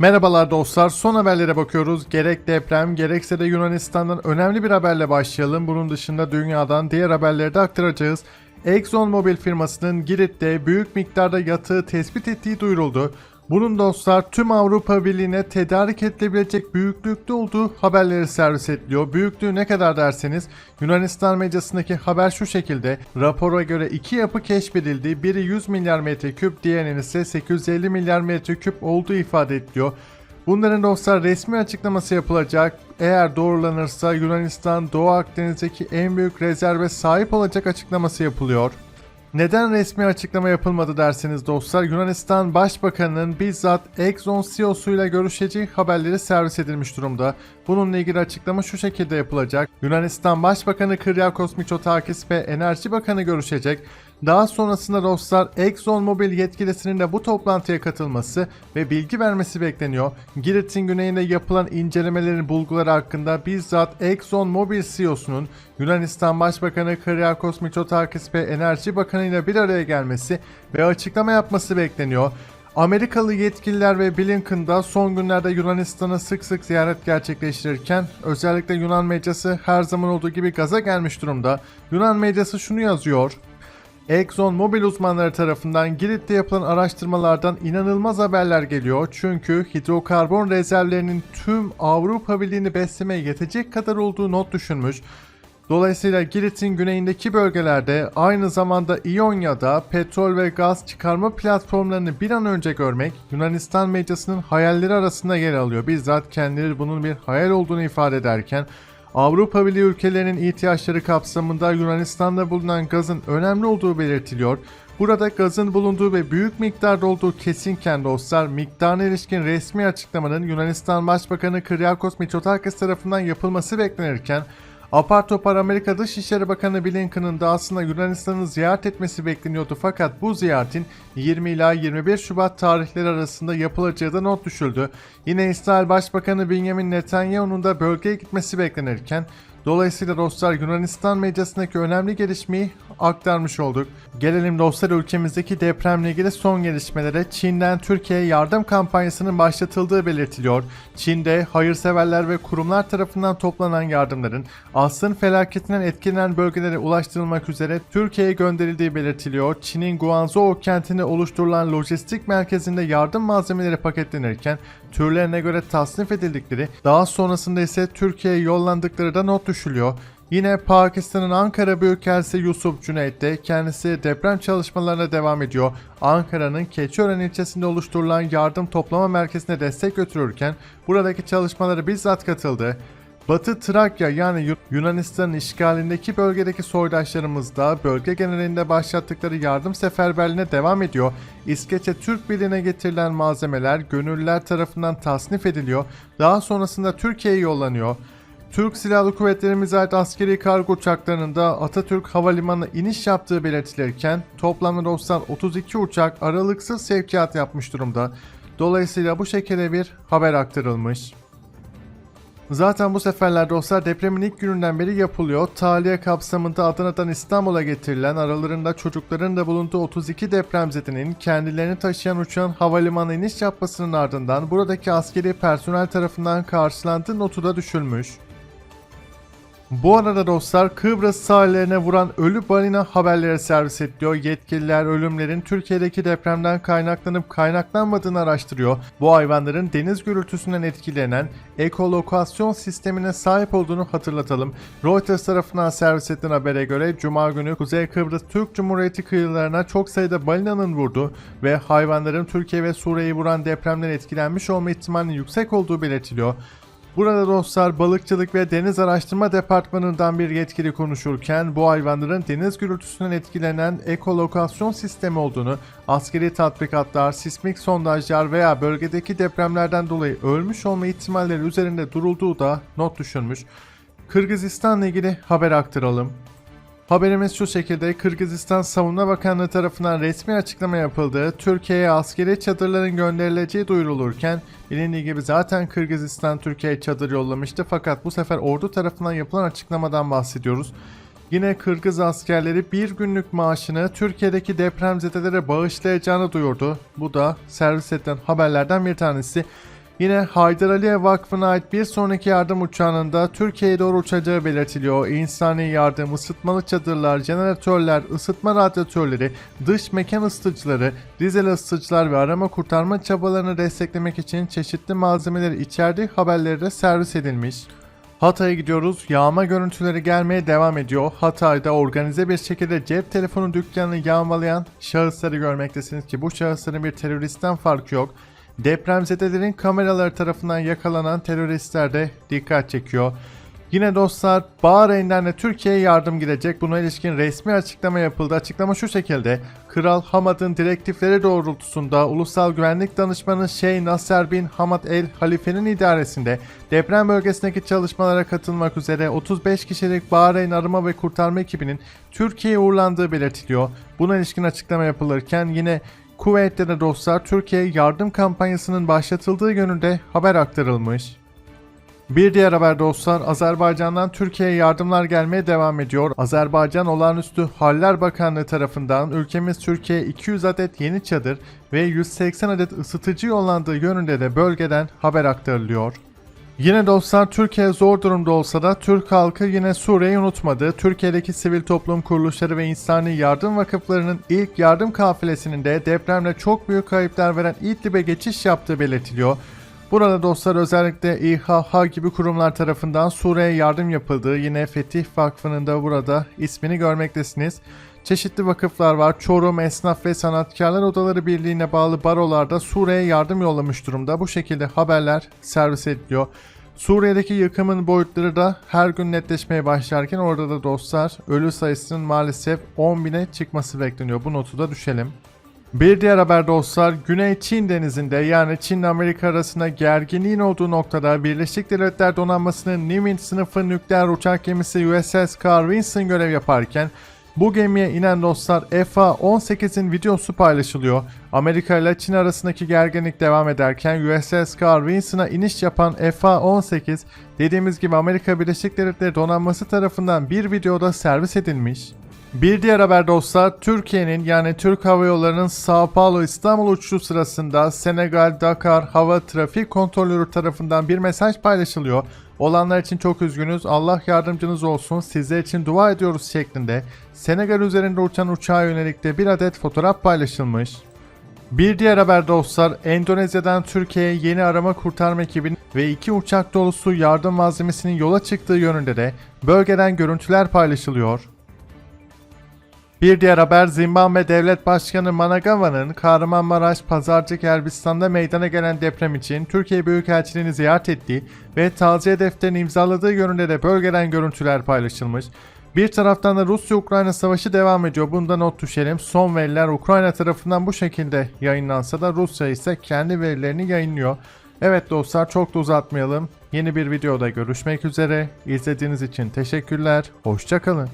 Merhabalar dostlar, son haberlere bakıyoruz. Gerek deprem, gerekse de Yunanistan'dan önemli bir haberle başlayalım. Bunun dışında dünyadan diğer haberleri de aktaracağız. ExxonMobil firmasının Girit'te büyük miktarda yatığı tespit ettiği duyuruldu. Bunun dostlar tüm Avrupa Birliği'ne tedarik edilebilecek büyüklükte olduğu haberleri servis ediliyor. Büyüklüğü ne kadar derseniz Yunanistan medyasındaki haber şu şekilde. Rapora göre iki yapı keşfedildi. Biri 100 milyar metreküp, diğerinin ise 850 milyar metreküp olduğu ifade ediliyor. Bunların dostlar resmi açıklaması yapılacak. Eğer doğrulanırsa Yunanistan Doğu Akdeniz'deki en büyük rezerve sahip olacak açıklaması yapılıyor. Neden resmi açıklama yapılmadı derseniz dostlar Yunanistan Başbakanı'nın bizzat Exxon CEO'suyla görüşeceği haberleri servis edilmiş durumda. Bununla ilgili açıklama şu şekilde yapılacak. Yunanistan Başbakanı Kyriakos Mitsotakis ve Enerji Bakanı görüşecek. Daha sonrasında dostlar ExxonMobil yetkilisinin de bu toplantıya katılması ve bilgi vermesi bekleniyor. Girit'in güneyinde yapılan incelemelerin bulguları hakkında bizzat ExxonMobil CEO'sunun Yunanistan Başbakanı Kyriakos Mitsotakis ve Enerji Bakanı ile bir araya gelmesi ve açıklama yapması bekleniyor. Amerikalı yetkililer ve Blinken da son günlerde Yunanistan'ı sık sık ziyaret gerçekleştirirken özellikle Yunan medyası her zaman olduğu gibi gaza gelmiş durumda. Yunan medyası şunu yazıyor. Exxon Mobil uzmanları tarafından Girit'te yapılan araştırmalardan inanılmaz haberler geliyor. Çünkü hidrokarbon rezervlerinin tüm Avrupa Birliği'ni beslemeye yetecek kadar olduğu not düşülmüş. Dolayısıyla Girit'in güneyindeki bölgelerde aynı zamanda İonya'da petrol ve gaz çıkarma platformlarını bir an önce görmek Yunanistan medyasının hayalleri arasında yer alıyor. Bizzat kendileri bunun bir hayal olduğunu ifade ederken Avrupa Birliği ülkelerinin ihtiyaçları kapsamında Yunanistan'da bulunan gazın önemli olduğu belirtiliyor. Burada gazın bulunduğu ve büyük miktarda olduğu kesinken dostlar miktarına ilişkin resmi açıklamanın Yunanistan Başbakanı Kyriakos Mitsotakis tarafından yapılması beklenirken Apar topar Amerika Dışişleri Bakanı Blinken'ın da aslında Yunanistan'ı ziyaret etmesi bekleniyordu fakat bu ziyaretin 20 ila 21 Şubat tarihleri arasında yapılacağı da not düşüldü. Yine İsrail Başbakanı Benjamin Netanyahu'nun da bölgeye gitmesi beklenirken Dolayısıyla dostlar Yunanistan medyasındaki önemli gelişmeyi aktarmış olduk. Gelelim dostlar ülkemizdeki depremle ilgili son gelişmelere. Çin'den Türkiye'ye yardım kampanyasının başlatıldığı belirtiliyor. Çin'de hayırseverler ve kurumlar tarafından toplanan yardımların asrın felaketinden etkilenen bölgelere ulaştırılmak üzere Türkiye'ye gönderildiği belirtiliyor. Çin'in Guangzhou kentinde oluşturulan lojistik merkezinde yardım malzemeleri paketlenirken türlerine göre tasnif edildikleri, daha sonrasında ise Türkiye'ye yollandıkları da not düşülüyor. Yine Pakistan'ın Ankara Büyükelçisi Yusuf Cüneyt de kendisi deprem çalışmalarına devam ediyor. Ankara'nın Keçiören ilçesinde oluşturulan yardım toplama merkezine destek götürürken buradaki çalışmalara bizzat katıldı. Batı Trakya yani Yu- Yunanistan'ın işgalindeki bölgedeki soydaşlarımız da bölge genelinde başlattıkları yardım seferberliğine devam ediyor. İskeçe Türk Birliği'ne getirilen malzemeler gönüllüler tarafından tasnif ediliyor. Daha sonrasında Türkiye'ye yollanıyor. Türk Silahlı Kuvvetlerimize ait askeri kargo uçaklarının da Atatürk Havalimanı'na iniş yaptığı belirtilirken toplamda dostlar 32 uçak aralıksız sevkiyat yapmış durumda. Dolayısıyla bu şekilde bir haber aktarılmış. Zaten bu seferler dostlar depremin ilk gününden beri yapılıyor. Tahliye kapsamında Adana'dan İstanbul'a getirilen aralarında çocukların da bulunduğu 32 depremzedinin kendilerini taşıyan uçağın havalimanına iniş yapmasının ardından buradaki askeri personel tarafından karşılandığı notu da düşülmüş. Bu arada dostlar Kıbrıs sahillerine vuran ölü balina haberleri servis ediliyor. Yetkililer ölümlerin Türkiye'deki depremden kaynaklanıp kaynaklanmadığını araştırıyor. Bu hayvanların deniz gürültüsünden etkilenen ekolokasyon sistemine sahip olduğunu hatırlatalım. Reuters tarafından servis edilen habere göre Cuma günü Kuzey Kıbrıs Türk Cumhuriyeti kıyılarına çok sayıda balinanın vurduğu ve hayvanların Türkiye ve Suriye'yi vuran depremden etkilenmiş olma ihtimalinin yüksek olduğu belirtiliyor. Burada dostlar balıkçılık ve deniz araştırma departmanından bir yetkili konuşurken bu hayvanların deniz gürültüsünden etkilenen ekolokasyon sistemi olduğunu, askeri tatbikatlar, sismik sondajlar veya bölgedeki depremlerden dolayı ölmüş olma ihtimalleri üzerinde durulduğu da not düşülmüş. Kırgızistan'la ilgili haber aktaralım. Haberimiz şu şekilde Kırgızistan Savunma Bakanlığı tarafından resmi açıklama yapıldı. Türkiye'ye askeri çadırların gönderileceği duyurulurken bilindiği gibi zaten Kırgızistan Türkiye'ye çadır yollamıştı fakat bu sefer ordu tarafından yapılan açıklamadan bahsediyoruz. Yine Kırgız askerleri bir günlük maaşını Türkiye'deki depremzedelere bağışlayacağını duyurdu. Bu da servis edilen haberlerden bir tanesi. Yine Haydar Aliye Vakfı'na ait bir sonraki yardım uçağının da Türkiye'ye doğru uçacağı belirtiliyor. İnsani yardım, ısıtmalı çadırlar, jeneratörler, ısıtma radyatörleri, dış mekan ısıtıcıları, dizel ısıtıcılar ve arama kurtarma çabalarını desteklemek için çeşitli malzemeleri içerdiği haberleri de servis edilmiş. Hatay'a gidiyoruz. Yağma görüntüleri gelmeye devam ediyor. Hatay'da organize bir şekilde cep telefonu dükkanını yağmalayan şahısları görmektesiniz ki bu şahısların bir teröristten farkı yok. Depremzedelerin kameraları tarafından yakalanan teröristler de dikkat çekiyor. Yine dostlar Bahreyn'den de Türkiye'ye yardım gidecek. Buna ilişkin resmi açıklama yapıldı. Açıklama şu şekilde. Kral Hamad'ın direktifleri doğrultusunda Ulusal Güvenlik Danışmanı Şeyh Nasser bin Hamad El Halife'nin idaresinde deprem bölgesindeki çalışmalara katılmak üzere 35 kişilik Bahreyn arama ve kurtarma ekibinin Türkiye'ye uğurlandığı belirtiliyor. Buna ilişkin açıklama yapılırken yine Kuveyt'te dostlar Türkiye yardım kampanyasının başlatıldığı yönünde haber aktarılmış. Bir diğer haber dostlar Azerbaycan'dan Türkiye'ye yardımlar gelmeye devam ediyor. Azerbaycan Olağanüstü Haller Bakanlığı tarafından ülkemiz Türkiye'ye 200 adet yeni çadır ve 180 adet ısıtıcı yollandığı yönünde de bölgeden haber aktarılıyor. Yine dostlar Türkiye zor durumda olsa da Türk halkı yine Suriye'yi unutmadı. Türkiye'deki sivil toplum kuruluşları ve insani yardım vakıflarının ilk yardım kafilesinin de depremle çok büyük kayıplar veren İdlib'e geçiş yaptığı belirtiliyor. Burada dostlar özellikle İHH gibi kurumlar tarafından Suriye'ye yardım yapıldığı yine Fetih Vakfı'nın da burada ismini görmektesiniz. Çeşitli vakıflar var. Çorum Esnaf ve Sanatkarlar Odaları Birliği'ne bağlı barolarda Suriye'ye yardım yollamış durumda. Bu şekilde haberler servis ediliyor. Suriye'deki yıkımın boyutları da her gün netleşmeye başlarken orada da dostlar ölü sayısının maalesef 10 bine çıkması bekleniyor. Bu notu da düşelim. Bir diğer haber dostlar Güney Çin denizinde yani Çin ile Amerika arasında gerginliğin olduğu noktada Birleşik Devletler Donanması'nın Nimitz sınıfı nükleer uçak gemisi USS Carl Vinson görev yaparken bu gemiye inen dostlar FA-18'in videosu paylaşılıyor. Amerika ile Çin arasındaki gerginlik devam ederken USS Carl Vinson'a iniş yapan FA-18 dediğimiz gibi Amerika Birleşik Devletleri Donanması tarafından bir videoda servis edilmiş. Bir diğer haber dostlar Türkiye'nin yani Türk Hava Yolları'nın Sao Paulo İstanbul uçuşu sırasında Senegal Dakar Hava Trafik Kontrolörü tarafından bir mesaj paylaşılıyor. Olanlar için çok üzgünüz. Allah yardımcınız olsun. Sizler için dua ediyoruz şeklinde Senegal üzerinde uçan uçağa yönelik de bir adet fotoğraf paylaşılmış. Bir diğer haber dostlar Endonezya'dan Türkiye'ye yeni arama kurtarma ekibinin ve iki uçak dolusu yardım malzemesinin yola çıktığı yönünde de bölgeden görüntüler paylaşılıyor. Bir diğer haber Zimbabwe Devlet Başkanı Managawa'nın Kahramanmaraş Pazarcık Elbistan'da meydana gelen deprem için Türkiye Büyükelçiliğini ziyaret ettiği ve taziye defterini imzaladığı yönünde de bölgeden görüntüler paylaşılmış. Bir taraftan da Rusya-Ukrayna savaşı devam ediyor. Bunda not düşelim. Son veriler Ukrayna tarafından bu şekilde yayınlansa da Rusya ise kendi verilerini yayınlıyor. Evet dostlar çok da uzatmayalım. Yeni bir videoda görüşmek üzere. İzlediğiniz için teşekkürler. Hoşçakalın.